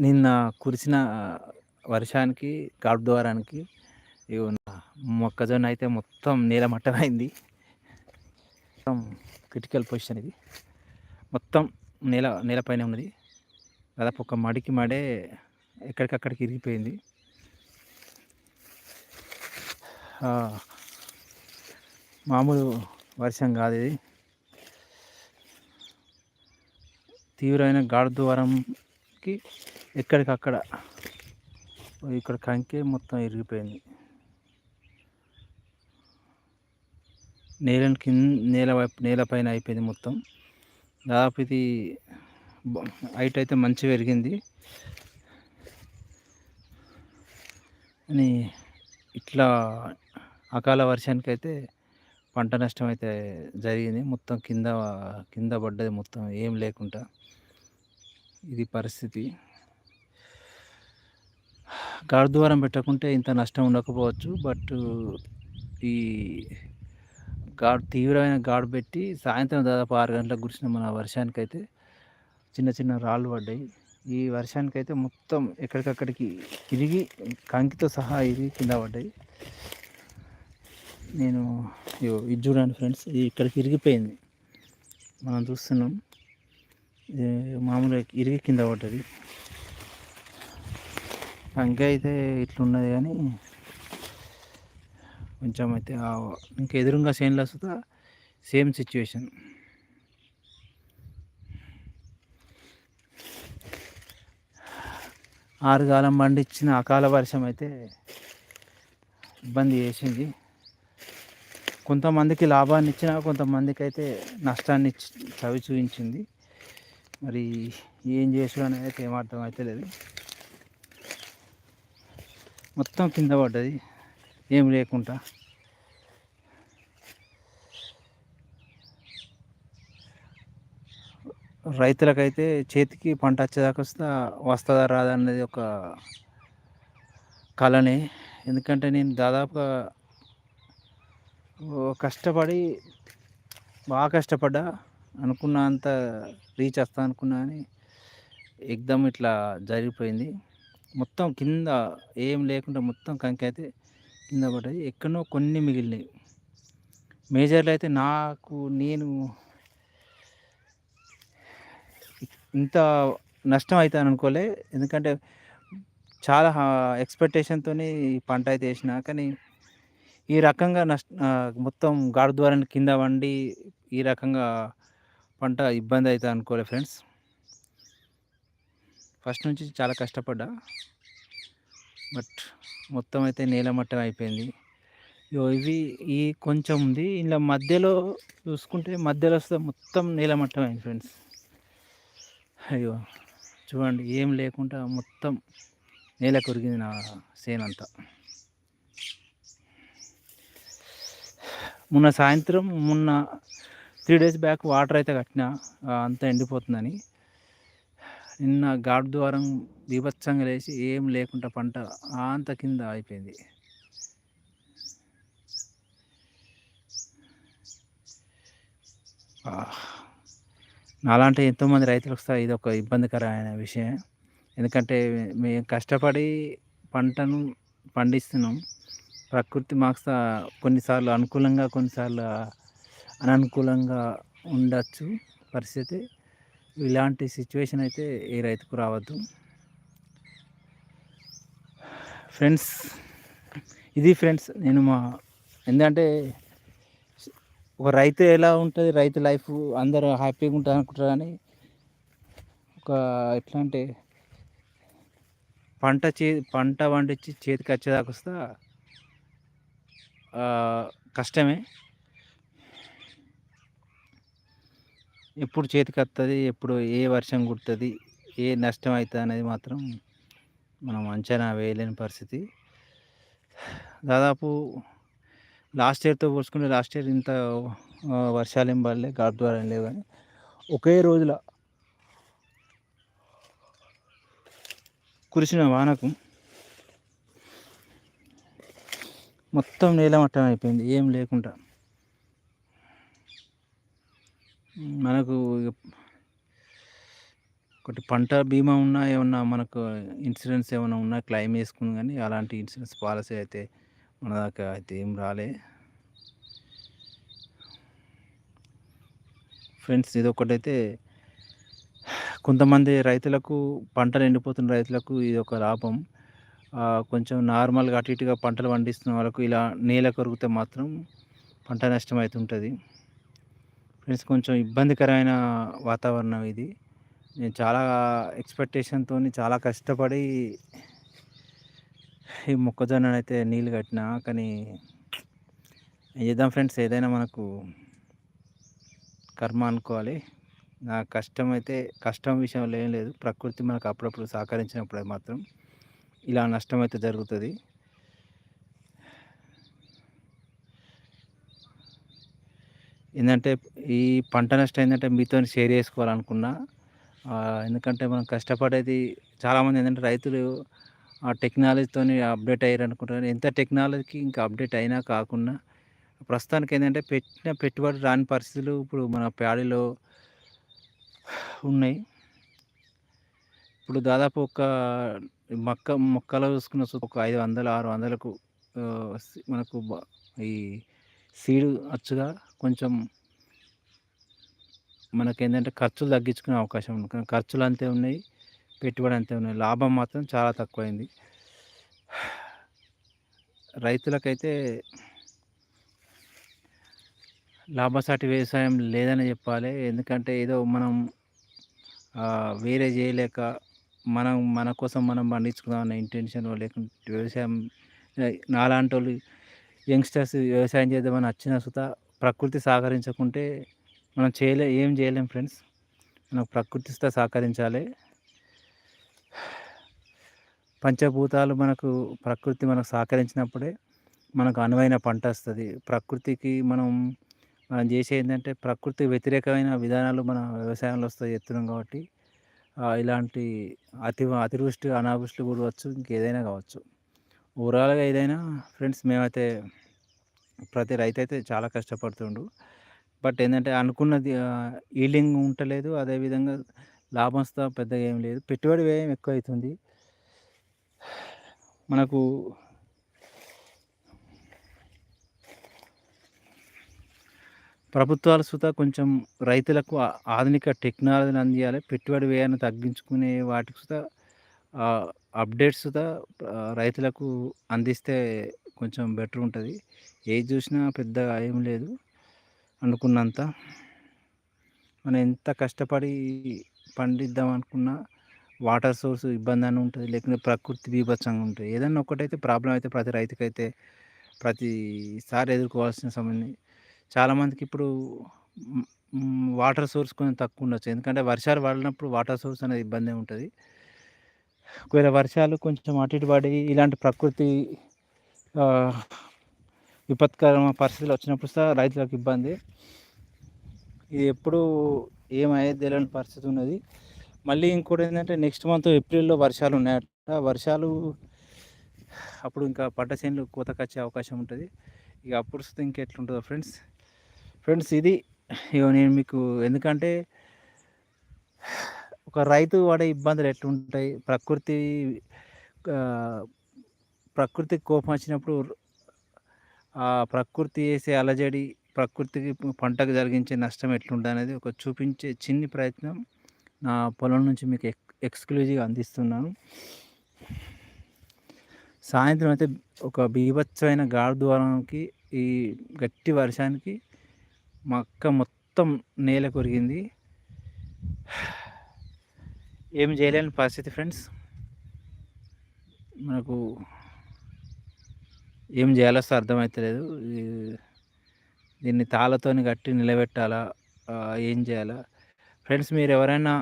నిన్న కురిసిన వర్షానికి గాడ్ ద్వారానికి మొక్కజొన్న అయితే మొత్తం నేలమట్టమైంది మొత్తం క్రిటికల్ పొజిషన్ ఇది. మొత్తం నేల నేలపైన ఉన్నది. దాదాపు ఒక మడికి మడే ఎక్కడికక్కడికి ఇరిగిపోయింది. మామూలు వర్షం కాదు ఇది. తీవ్రమైన గాఢ ద్వారంకి ఎక్కడికక్కడ. ఇక్కడ కంకే మొత్తం ఇరిగిపోయింది. నేల కింద నేల వైపు నేలపైన అయిపోయింది మొత్తం. దాదాపు ఇది హైట్ అయితే మంచిగా పెరిగింది. అని ఇట్లా అకాల వర్షానికి అయితే పంట నష్టం అయితే జరిగింది. మొత్తం కింద కింద పడ్డది మొత్తం ఏం లేకుండా. ఇది పరిస్థితి. గాడి ద్వారం పెట్టకుంటే ఇంత నష్టం ఉండకపోవచ్చు బట్ ఈ గాడు తీవ్రమైన గాడు పెట్టి సాయంత్రం దాదాపు ఆరు గంటలకు కురిసిన మన వర్షానికి అయితే చిన్న చిన్న రాళ్ళు పడ్డాయి. ఈ వర్షానికి అయితే మొత్తం ఎక్కడికక్కడికి తిరిగి కంకితో సహా ఇరిగి కింద పడ్డాయి. నేను ఇది చూడండి ఫ్రెండ్స్ ఇది ఇక్కడికి ఇరిగిపోయింది. మనం చూస్తున్నాం మామూలుగా ఇరిగి కింద పడ్డది. సంఖ్య అయితే ఇట్లున్నది కానీ కొంచెం అయితే ఇంకా ఎదురుగా సేన్లు వస్తుందా సేమ్ సిచ్యువేషన్ ఆరుగాలం పండించిన అకాల వర్షం అయితే ఇబ్బంది చేసింది. కొంతమందికి లాభాన్ని ఇచ్చిన కొంతమందికి అయితే నష్టాన్ని చవి చూపించింది. మరి ఏం చేసుడు అనేది అయితే ఏమర్థం అయితే లేదు మొత్తం కింద పడ్డది. ఏం లేకుండా. రైతులకైతే చేతికి పంట వచ్చేదాకా వస్తా వస్తుందా రాదా అనేది ఒక కళనే ఎందుకంటే నేను దాదాపుగా కష్టపడి బాగా కష్టపడ్డా అనుకున్న అంత రీచ్ వస్తా అనుకున్నా అని ఎగ్దమ్ ఇట్లా జరిగిపోయింది. మొత్తం కింద ఏం లేకుండా మొత్తం కంకి అయితే కింద పడ్డాయి ఎక్కడో కొన్ని మిగిలినాయి. మేజర్లు అయితే నాకు నేను ఇంత నష్టం అవుతాను అనుకోలే. ఎందుకంటే చాలా ఎక్స్పెక్టేషన్తో ఈ పంట అయితే వేసిన. కానీ ఈ రకంగా నష్ట మొత్తం గాడు ద్వారా కింద వండి ఈ రకంగా పంట ఇబ్బంది అవుతుంది అనుకోలే ఫ్రెండ్స్. ఫస్ట్ నుంచి చాలా కష్టపడ్డా. బట్ మొత్తం అయితే నేలమట్టం అయిపోయింది. ఇవి ఈ కొంచెం ఉంది. ఇలా మధ్యలో చూసుకుంటే మధ్యలో వస్తే మొత్తం నేలమట్టం అయింది ఫ్రెండ్స్. అయ్యో చూడండి ఏం లేకుండా మొత్తం నేల కొరిగింది నా సేన్ అంతా. మొన్న సాయంత్రం మొన్న త్రీ డేస్ బ్యాక్ వాటర్ అయితే కట్టిన అంతా ఎండిపోతుందని. నిన్న గాడ్ ద్వారం బీభత్సంగా లేచి ఏం లేకుండా పంట అంత కింద అయిపోయింది. నాలాంటి ఎంతోమంది రైతులు వస్తారు. ఇది ఒక ఇబ్బందికరమైన విషయం. ఎందుకంటే మేము కష్టపడి పంటను పండిస్తున్నాం. ప్రకృతి మాకు కొన్నిసార్లు అనుకూలంగా కొన్నిసార్లు అననుకూలంగా ఉండొచ్చు పరిస్థితి. ఇలాంటి సిచ్యువేషన్ అయితే ఏ రైతుకు రావద్దు. ఫ్రెండ్స్ ఇది ఫ్రెండ్స్ నేను మా ఎందుకంటే ఒక రైతు ఎలా ఉంటుంది రైతు లైఫ్ అందరూ హ్యాపీగా ఉంటుంది అనుకుంటారు కానీ ఒక ఎట్లా అంటే పంట చే పంట పండించి చేతికి వచ్చేదాకా వస్తా కష్టమే. ఎప్పుడు చేతికి వస్తుంది ఎప్పుడు ఏ వర్షం కుడుతుంది ఏ నష్టం అవుతుంది అనేది మాత్రం మనం అంచనా వేయలేని పరిస్థితి. దాదాపు లాస్ట్ ఇయర్తో పోల్చుకుంటే లాస్ట్ ఇయర్ ఇంత వర్షాలు ఏం పడలే గాడ్ ద్వారా ఏం లేవు కానీ ఒకే రోజుల కురిసిన వానకు మొత్తం నేలమట్టం అయిపోయింది ఏం లేకుండా. మనకు ఒకటి పంట బీమా ఉన్నా ఏమన్నా మనకు ఇన్సూరెన్స్ ఏమైనా ఉన్నా క్లెయిమ్ చేసుకుని కానీ అలాంటి ఇన్సూరెన్స్ పాలసీ అయితే మన దాకా అయితే ఏం రాలే. ఫ్రెండ్స్ ఇది ఒకటైతే కొంతమంది రైతులకు పంటలు ఎండిపోతున్న రైతులకు ఇది ఒక లాభం కొంచెం నార్మల్గా అటు ఇటుగా పంటలు పండిస్తున్న వాళ్ళకు ఇలా నేల కొరిగితే మాత్రం పంట నష్టం అవుతుంటుంది ఫ్రెండ్స్ కొంచెం ఇబ్బందికరమైన వాతావరణం ఇది. నేను చాలా ఎక్స్పెక్టేషన్తో చాలా కష్టపడి ఈ మొక్కజొన్న అయితే నీళ్ళు కట్టిన కానీ ఏం చేద్దాం ఫ్రెండ్స్ ఏదైనా మనకు కర్మ అనుకోవాలి. నా కష్టం అయితే కష్టం విషయంలో ఏం లేదు. ప్రకృతి మనకు అప్పుడప్పుడు సహకరించినప్పుడు మాత్రం ఇలా నష్టం అయితే జరుగుతుంది. ఏంటంటే ఈ పంట నష్టం ఏంటంటే మీతో షేర్ చేసుకోవాలనుకున్నా ఎందుకంటే మనం కష్టపడేది చాలామంది ఏంటంటే రైతులు ఆ టెక్నాలజీతో అప్డేట్ అయ్యారు అనుకుంటారు ఎంత టెక్నాలజీకి ఇంకా అప్డేట్ అయినా కాకుండా ప్రస్తుతానికి ఏంటంటే పెట్టిన పెట్టుబడి రాని పరిస్థితులు ఇప్పుడు మన ప్యాడీలో ఉన్నాయి. ఇప్పుడు దాదాపు ఒక మొక్క మొక్కలు చూసుకున్న ఒక ఐదు వందలు ఆరు వందలకు మనకు ఈ సీడ్ అచ్చుగా కొంచెం మనకేంటంటే ఖర్చులు తగ్గించుకునే అవకాశం ఉంది. కానీ ఖర్చులు అంతే ఉన్నాయి పెట్టుబడి అంతే ఉన్నాయి. లాభం మాత్రం చాలా తక్కువైంది. రైతులకైతే లాభసాటి వ్యవసాయం లేదని చెప్పాలి. ఎందుకంటే ఏదో మనం వేరే చేయలేక మనం మన కోసం మనం పండించుకుందాం అన్న ఇంటెన్షన్ లేకుంటే వ్యవసాయం నాలాంటి వాళ్ళు యంగ్స్టర్స్ వ్యవసాయం చేద్దామని వచ్చిన సుత ప్రకృతి సహకరించకుంటే మనం చేయలే ఏం చేయలేం ఫ్రెండ్స్. మనకు ప్రకృతితో సహకరించాలి. పంచభూతాలు మనకు ప్రకృతి మనకు సహకరించినప్పుడే మనకు అనువైన పంట వస్తుంది. ప్రకృతికి మనం మనం చేసే ఏంటంటే ప్రకృతి వ్యతిరేకమైన విధానాలు మన వ్యవసాయంలో వస్తాయి ఎత్తున్నాం కాబట్టి. ఇలాంటి అతి అతివృష్టి అనావృష్టి కూడా వచ్చు ఇంకేదైనా కావచ్చు. ఓవరాల్గా ఏదైనా ఫ్రెండ్స్ మేమైతే ప్రతి రైతు అయితే చాలా కష్టపడుతుండు. బట్ ఏంటంటే అనుకున్నది ఈల్డింగ్ ఉండలేదు అదేవిధంగా లాభం వస్తా పెద్దగా ఏం లేదు. పెట్టుబడి వ్యయం ఎక్కువ అవుతుంది మనకు ప్రభుత్వాలు సుతా కొంచెం రైతులకు ఆధునిక టెక్నాలజీని అందియాలి. పెట్టుబడి వ్యయాన్ని తగ్గించుకునే వాటికి సుతా అప్డేట్స్ సుతా రైతులకు అందిస్తే కొంచెం బెటర్ ఉంటుంది. ఏది చూసినా పెద్దగా ఏం లేదు అనుకున్నంత. మనం ఎంత కష్టపడి పండిద్దాం అనుకున్నా వాటర్ సోర్స్ ఇబ్బంది అని ఉంటుంది లేకుంటే ప్రకృతి బీభత్సంగా ఉంటుంది. ఏదన్నా ఒకటైతే ప్రాబ్లం అయితే ప్రతి రైతుకైతే ప్రతిసారి ఎదుర్కోవాల్సిన సమయం. చాలామందికి ఇప్పుడు వాటర్ సోర్స్ కొంచెం తక్కువ ఉండొచ్చు. ఎందుకంటే వర్షాలు పడినప్పుడు వాటర్ సోర్స్ అనేది ఇబ్బంది ఉంటుంది. ఒకవేళ వర్షాలు కొంచెం అటు ఇటు పడి ఇలాంటి ప్రకృతి విపత్కరమైన పరిస్థితులు వచ్చినప్పుడు సార్ రైతులకు ఇబ్బంది. ఇది ఎప్పుడు ఏమయ్యేది తెలియని పరిస్థితి ఉన్నది. మళ్ళీ ఇంకోటి ఏంటంటే నెక్స్ట్ మంత్ ఏప్రిల్లో వర్షాలు ఉన్నాయట. వర్షాలు అప్పుడు ఇంకా పంట చేనులు కోతకొచ్చే అవకాశం ఉంటుంది. ఇక అప్పుడు వస్తే ఇంకెట్లుంటుందో ఫ్రెండ్స్. ఫ్రెండ్స్ ఇది ఇక నేను మీకు ఎందుకంటే ఒక రైతు పడే ఇబ్బందులు ఎట్లుంటాయి? ప్రకృతి ప్రకృతికి కోపం వచ్చినప్పుడు ఆ ప్రకృతి వేసే అలజడి ప్రకృతికి పంటకు జరిగించే నష్టం ఎట్లుంటుంది అనేది ఒక చూపించే చిన్ని ప్రయత్నం నా పొలం నుంచి మీకు ఎక్ ఎక్స్క్లూజివ్గా అందిస్తున్నాను. సాయంత్రం అయితే ఒక బీభత్సమైన గాఢ ద్వారానికి ఈ గట్టి వర్షానికి మక్క మొత్తం నేల కొరిగింది. ఏం చేయలేని పరిస్థితి ఫ్రెండ్స్. మనకు ఏం చేయాలో అర్థమవుతలేదు దీన్ని తాళ్ళతోని కట్టి నిలబెట్టాలా? ఏం చేయాలా? ఫ్రెండ్స్ మీరు ఎవరైనా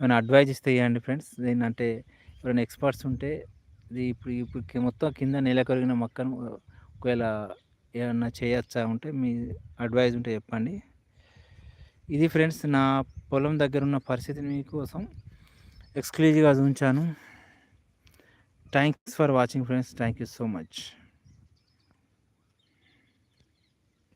ఏమైనా అడ్వైజ్ ఇస్తే ఇవ్వండి ఫ్రెండ్స్. దీన్ని అంటే ఎవరైనా ఎక్స్పర్ట్స్ ఉంటే ఇది ఇప్పుడు ఇప్పుడు మొత్తం కింద నెలకొరిగిన మొక్కను ఒకవేళ ఏమన్నా చేయొచ్చా ఉంటే మీ అడ్వైజ్ ఉంటే చెప్పండి. ఇది ఫ్రెండ్స్ నా పొలం దగ్గర ఉన్న పరిస్థితిని మీకోసం ఎక్స్క్లూజివ్గా ఉంచాను thanks for watching friends. Thank you so much.